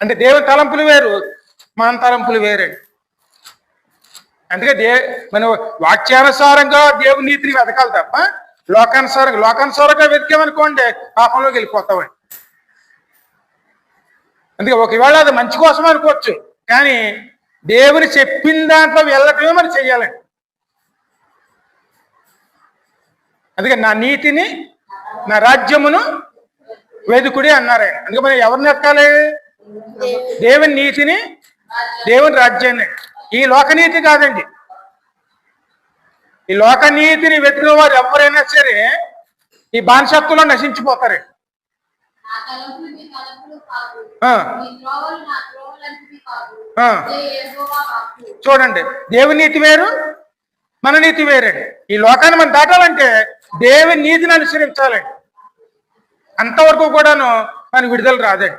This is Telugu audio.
అంటే దేవుని తలంపులు వేరు మన తలంపులు వేరండి అందుకే దే మన వాక్యానుసారంగా దేవుని నీతిని వెతకాలి తప్ప లోకానుసారంగా లోకానుసారంగా వెతికామనుకోండి పాపంలోకి వెళ్ళిపోతామండి. అందుకే ఒకవేళ అది మంచి కోసం అనుకోవచ్చు కానీ దేవుని చెప్పిన దాంట్లో వెళ్ళటమే మనం చెయ్యాలండి అందుకే నా నీతిని నా రాజ్యమును వేదికుడి అన్నారు అందుకే మనం ఎవరిని ఎక్కాలి దేవుని నీతిని దేవుని రాజ్యాన్ని. ఈ లోకనీతి కాదండి. ఈ లోకనీతిని వెతికిన వారు ఎవరైనా సరే ఈ బానిసత్వంలో నశించిపోతారు. ఆ. చూడండి దేవుని నీతి వేరు మన నీతి వేరండి ఈ లోకాన్ని మనం దాటాలంటే దేవుని నీతిని అనుసరించాలండి. అంతవరకు కూడాను మనకు విడుదల రాదండి.